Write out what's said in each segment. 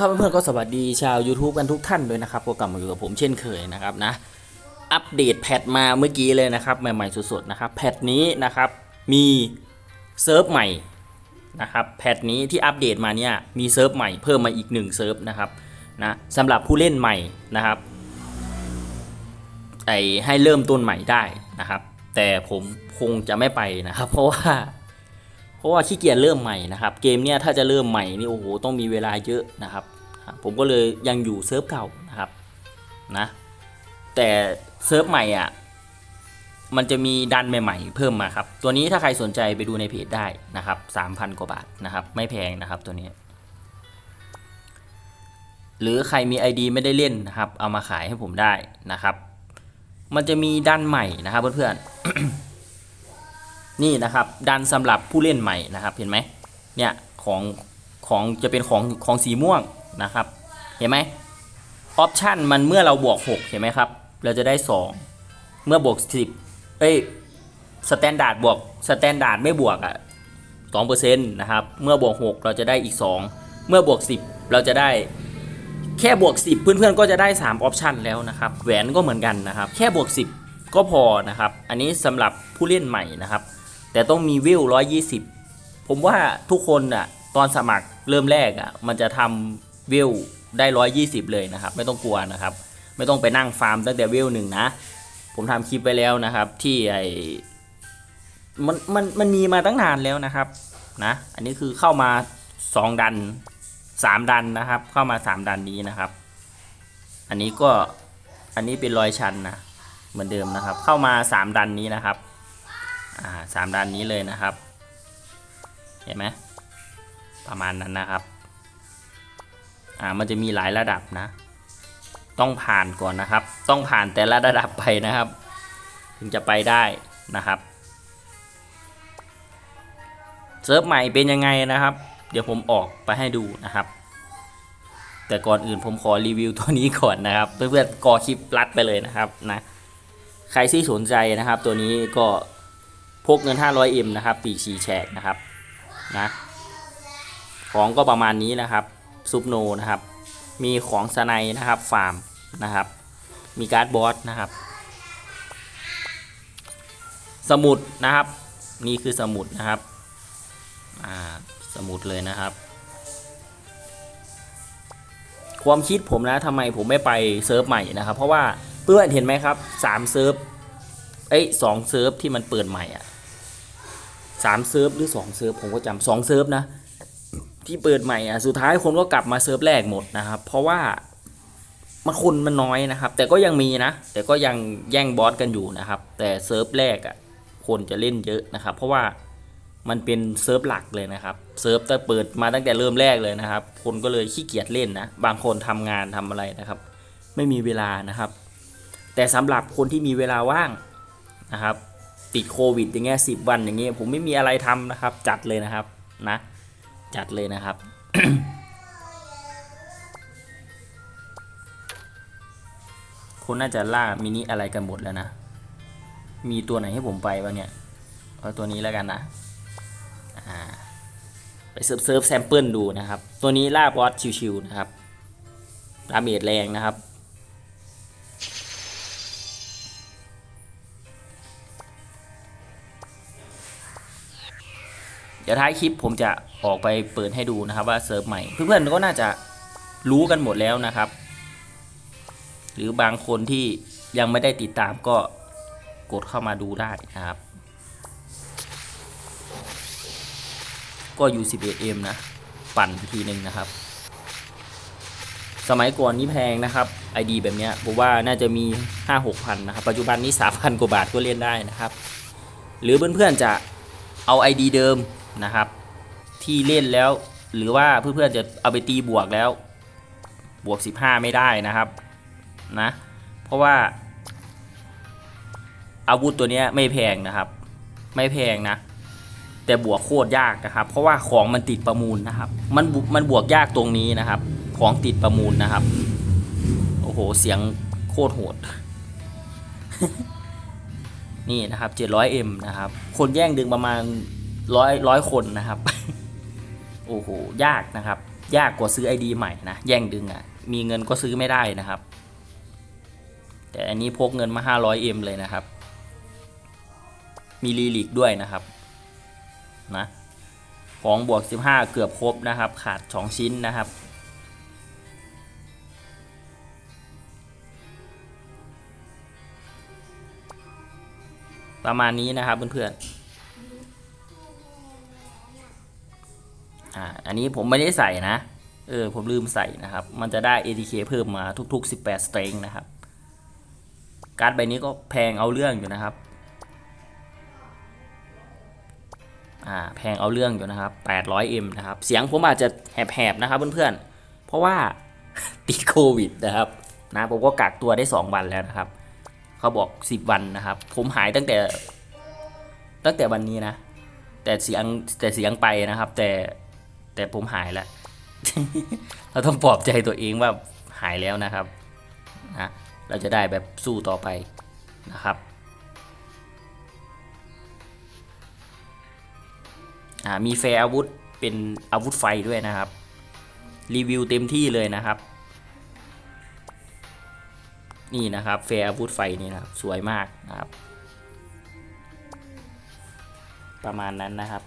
ครับเพื่อนๆก็สวัสดีชาว YouTube กันทุกท่านด้วยนะครับก็กลับมาอยู่กับผมเช่นเคยนะครับนะ อัปเดตแพทมาเมื่อกี้เลยนะครับ ใหม่ๆสดๆนะครับแพทนี้นะครับมีเซิร์ฟใหม่นะครับแพทนี้ที่อัปเดตมาเนี่ยมีเซิร์ฟใหม่เพิ่มมาอีกหนึ่งเซิร์ฟนะครับนะสำหรับผู้เล่นใหม่นะครับไอให้เริ่มต้นใหม่ได้นะครับ แต่ผมคงจะไม่ไปนะครับ เพราะว่า ราะว่าขี้เกียจเริ่มใหม่นะครับ เกมเนี่ยถ้าจะเริ่มใหม่นี่โอ้โหต้องมีเวลาเยอะนะครับ ผมก็เลยยังอยู่เซิร์ฟเก่านะครับนะแต่เซิร์ฟใหม่อะมันจะมีดันใหม่ ๆ เพิ่มมาครับ ตัวนี้ถ้าใครสนใจไปดูในเพจได้นะครับ3,000 กว่าบาทนะครับ ไม่แพงนะครับตัวนี้ หรือใครมี ID ไม่ได้เล่นนะครับ เอามาขายให้ผมได้นะครับ มันจะมีดันใหม่นะครับเพื่อนๆ นี่นะครับดันสำหรับผู้เล่นใหม่นะครับเห็นไหมเนี่ยของของจะเป็นของของสีม่วงนะครับเห็นไหมออปชันมันเมื่อเราบวก 6 เห็นไหมครับ เราจะได้ 2 เมื่อบวก 10 เอ้ยสแตนดาร์ดบวกสแตนดาร์ดไม่บวกอะ2%นะครับ เมื่อบวก 6 เราจะได้อีก 2 เมื่อบวก 10 เราจะได้แค่บวก 10 เพื่อนๆก็จะได้3ออปชันแล้วนะครับ แหวนก็เหมือนกันนะครับ แค่บวก 10 ก็พอนะครับ อันนี้สำหรับผู้เล่นใหม่นะครับ แต่ต้องมีวิว120ผมว่าทุกคนอะตอนสมัครเริ่มแรกอะมันจะทำวิวได้120เลยนะครับ ไม่ต้องกลัวนะครับ ไม่ต้องไปนั่งฟาร์มตั้งแต่วิวหนึ่งนะ ผมทำคลิปไปแล้วนะครับ ที่ไอมันมันมันมีมาตั้งนานแล้วนะครับนะ อันนี้คือเข้ามา2ดัน3ดันนะครับ เข้ามา3ดันนี้นะครับ อันนี้ก็อันนี้เป็นรอยชันนะเหมือนเดิมนะครับ เข้ามา3ดันนี้นะครับ สามด้านนี้เลยนะครับ เห็นไหมประมาณนั้นนะครับ อ่ามันจะมีหลายระดับนะ ต้องผ่านก่อนนะครับ ต้องผ่านแต่ละระดับไปนะครับ ถึงจะไปได้นะครับเซิร์ฟใหม่เป็นยังไงนะครับ เดี๋ยวผมออกไปให้ดูนะครับ แต่ก่อนอื่นผมขอรีวิวตัวนี้ก่อนนะครับ เพื่อนๆกอคลิปรัดไปเลยนะครับนะใครที่สนใจนะครับ ตัวนี้ก็ พกเงิน 500M นะครับปีชีแฉกนะครับนะของก็ประมาณนี้นะครับซุปโนนะครับ มีของสไนนะครับฟาร์มนะครับ มีการ์ดบอสนะครับ สมุดนะครับ นี่คือสมุดนะครับอ่าสมุดเลยนะครับ ความคิดผมนะทำไมผมไม่ไปเซิร์ฟใหม่นะครับ เพราะว่าเพื่อนเห็นไหมครับสามเซิร์ฟเอ้ยสองเซิร์ฟที่มันเปิดใหม่อะ สามเซิร์ฟหรือสองเซิร์ฟผมก็จำสองเซิร์ฟนะ ที่เปิดใหม่อะสุดท้ายคนก็กลับมาเซิร์ฟแรกหมดนะครับ เพราะว่ามันคนมันน้อยนะครับ แต่ก็ยังมีนะ แต่ก็ยังแย่งบอสกันอยู่นะครับ แต่เซิร์ฟแรกอะคนจะเล่นเยอะนะครับ เพราะว่ามันเป็นเซิร์ฟหลักเลยนะครับเซิร์ฟแต่เปิดมาตั้งแต่เริ่มแรกเลยนะครับ คนก็เลยขี้เกียจเล่นนะ บางคนทำงานทำอะไรนะครับ ไม่มีเวลานะครับ แต่สำหรับคนที่มีเวลาว่างนะครับ ติดโควิด อย่างเงี้ยสิบวันอย่างเงี้ยผมไม่มีอะไรทำนะครับ จัดเลยนะครับนะจัดเลยนะครับคนน่าจะล่ามินิอะไรกันหมดแล้วนะ มีตัวไหนให้ผมไปบ้างเนี่ยเอาตัวนี้แล้วกันนะไปเซิร์ฟเซิร์ฟแซมเปิลดูนะครับ ตัวนี้ล่าบอสชิวๆนะครับดาเมจแรงนะครับ เดี๋ยวท้ายคลิปผมจะออกไปเปิดให้ดูนะครับว่าเซิร์ฟใหม่ เพื่อนๆก็น่าจะรู้กันหมดแล้วนะครับ หรือบางคนที่ยังไม่ได้ติดตามก็กดเข้ามาดูได้นะครับ ก็อยู่ 11M นะ ปั่นทีหนึ่งนะครับ สมัยก่อนนี้แพงนะครับ ID แบบเนี้ยผมว่าน่าจะมี 5-6พันนะครับ ปัจจุบันนี้ 3,000 กว่าบาทก็เล่นได้นะครับ หรือเพื่อนๆจะเอา ID เดิม นะครับ ที่เล่นแล้วหรือว่าเพื่อนๆจะเอาไปตีบวกแล้ว บวก 15 ไม่ได้นะครับนะเพราะว่า อาวุธตัวนี้ไม่แพงนะครับ ไม่แพงนะ แต่บวกโคตรยากนะครับ เพราะว่าของมันติดประมูลนะครับ มันบุมันบวกยากตรงนี้นะครับ ของติดประมูลนะครับโอ้โหเสียงโคตรโหดนี่นะครับ 700M นะครับ คนแย่งดึงประมาณ ร้อยร้อยคนนะครับ โอ้โห ยากนะครับ ยากกว่าซื้อ ID ใหม่นะ แย่งดึงอะ่ะ มีเงินก็ซื้อไม่ได้นะครับ แต่อันนี้พกเงินมา 500M เลยนะครับ มีรีลิกด้วยนะครับ นะ ของบวก 15 เกือบครบนะครับ ขาด 2 ชิ้นนะครับประมาณนี้นะครับเพื่อนๆ นนี้ผมไม่ได้ใส่นะ เออผมลืมใส่นะครับ มันจะได้ ATK เพิ่มมาทุกๆ 18สเตรงนะครับ การ์ดใบนี้ก็แพงเอาเรื่องอยู่นะครับ อ่าแพงเอาเรื่องอยู่นะครับ 800M นะครับ เสียงผมอาจจะแหบๆนะครับเพื่อนๆ เพราะว่าติดโควิดนะครับนะผมก็กักตัวได้ 2 วันแล้วนะครับ เขาบอก 10 วันนะครับ ผมหายตั้งแต่ตั้งแต่วันนี้นะ แต่เสียงแต่เสียงไปนะครับ แต่ แต่ผมหายแล้ว เราต้องปลอบใจตัวเองว่าหายแล้วนะครับนะเราจะได้แบบสู้ต่อไปนะครับอ่ามีแฟร์อาวุธเป็นอาวุธไฟด้วยนะครับ รีวิวเต็มที่เลยนะครับ นี่นะครับแฟร์อาวุธไฟนี่นะครับสวยมากนะครับ ประมาณนั้นนะครับ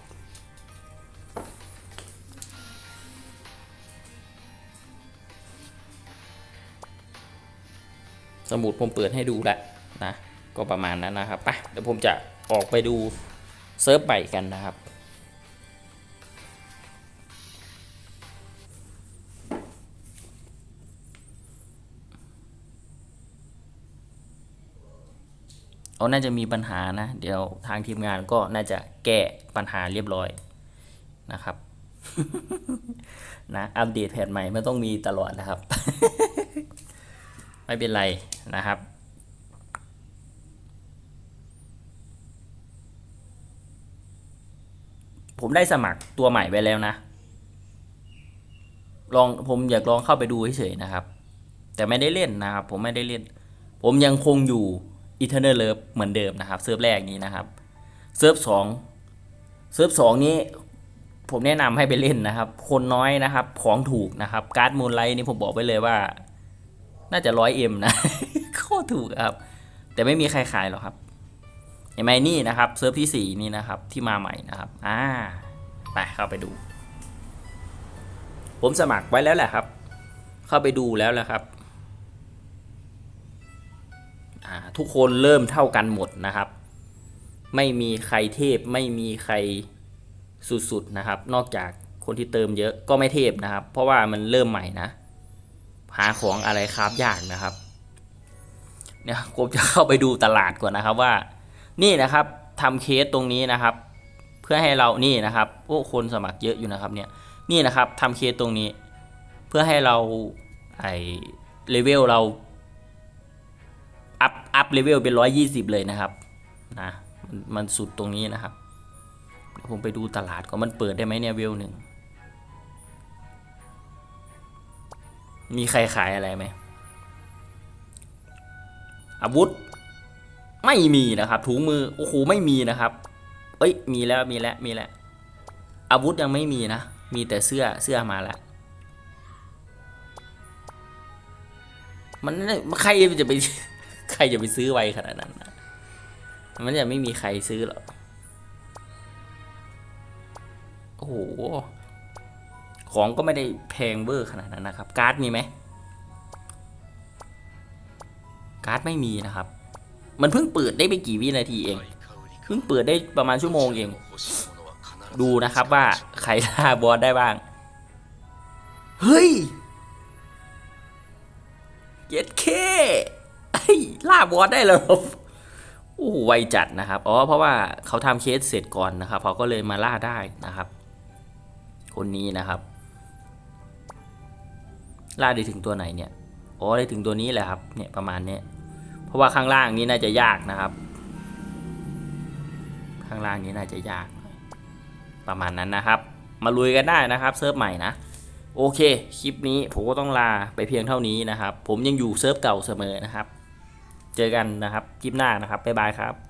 สมุดผมเปิดให้ดูแล้วนะก็ประมาณนั้นนะครับไปเดี๋ยวผมจะออกไปดูเซิร์ฟใหม่กันนะครับเอาน่าจะมีปัญหานะ เดี๋ยวทางทีมงานก็น่าจะแก้ปัญหาเรียบร้อยนะครับ นะ อัปเดตแพทใหม่ไม่ต้องมีตลอดนะครับ ไม่เป็นไรนะครับ ผมได้สมัครตัวใหม่ไปแล้วนะ ลองผมอยากลองเข้าไปดูเฉยๆนะครับ แต่ไม่ได้เล่นนะครับ ผมไม่ได้เล่น ผมยังคงอยู่ Eternal Love เลฟเหมือนเดิมนะครับเซิร์ฟแรกนี้นะครับเซิร์ฟสองเซิร์ฟสองนี้ผมแนะนำให้ไปเล่นนะครับ คนน้อยนะครับ ของถูกนะครับ การ์ดมูลไลท์นี่ผมบอกไปเลยว่า น่าจะร้อยเอ็มนะโคตรถูกครับ แต่ไม่มีใครขายหรอกครับเห็นไหมนี่นะครับเซิร์ฟที่สี่นี่นะครับที่มาใหม่นะครับอ่าไปเข้าไปดู ผมสมัครไว้แล้วแหละครับ เข้าไปดูแล้วแหละครับอ่าทุกคนเริ่มเท่ากันหมดนะครับ ไม่มีใครเทพไม่มีใครสุดๆนะครับ นอกจากคนที่เติมเยอะก็ไม่เทพนะครับ เพราะว่ามันเริ่มใหม่นะ หาของอะไรคราบยากนะครับเนี่ยผมจะเข้าไปดูตลาดก่อนนะครับว่า นี่นะครับทำเคสตรงนี้นะครับ เพื่อให้เรานี่นะครับโอ้คนสมัครเยอะอยู่นะครับเนี่ยนี่นะครับทำเคสตรงนี้ เพื่อให้เราไอเลเวลเราอัพอัพเลเวลเป็นร้อยยี่สิบเลยนะครับนะมันสุดตรงนี้นะครับผมไปดูตลาดก่อนมันเปิดได้ไหมเนี่ยเวลหนึ่ง มีใครขายอะไรไหม อาวุธ ไม่มีนะครับ ถุงมือ โอ้โห ไม่มีนะครับ เอ้ย มีแล้ว มีแล้ว มีแล้ว อาวุธยังไม่มีนะ มีแต่เสื้อ เสื้อมาแล้ว มันใครจะไป ใครจะไปซื้อไวขนาดนั้นนะมันจะไม่มีใครซื้อหรอก โอ้โห ของก็ไม่ได้แพงเบอร์ขนาดนั้นนะครับ การ์ดมีไหมการ์ดไม่มีนะครับ มันเพิ่งเปิดได้ไม่กี่วินาทีเอง เพิ่งเปิดได้ประมาณชั่วโมงเอง ดูนะครับว่าใครล่าบอสได้บ้าง เฮ้ยเย็ดเคไอ้ยล่าบอสได้แล้วโอ้ไวจัดนะครับ อ๋อ เพราะว่าเขาทำเคสเสร็จก่อนนะครับเขาก็เลยมาล่าได้นะครับ คนนี้นะครับ ล่าได้ถึงตัวไหนเนี่ยอ๋อได้ถึงตัวนี้แหละครับเนี่ยประมาณเนี้ยเพราะว่าข้างล่างนี้น่าจะยากนะครับ ข้างล่างนี้น่าจะยาก ประมาณนั้นนะครับ มาลุยกันได้นะครับเซิร์ฟใหม่นะโอเคคลิปนี้ผมก็ต้องลาไปเพียงเท่านี้นะครับ ผมยังอยู่เซิร์ฟเก่าเสมอนะครับ เจอกันนะครับคลิปหน้านะครับบ๊ายบายครับ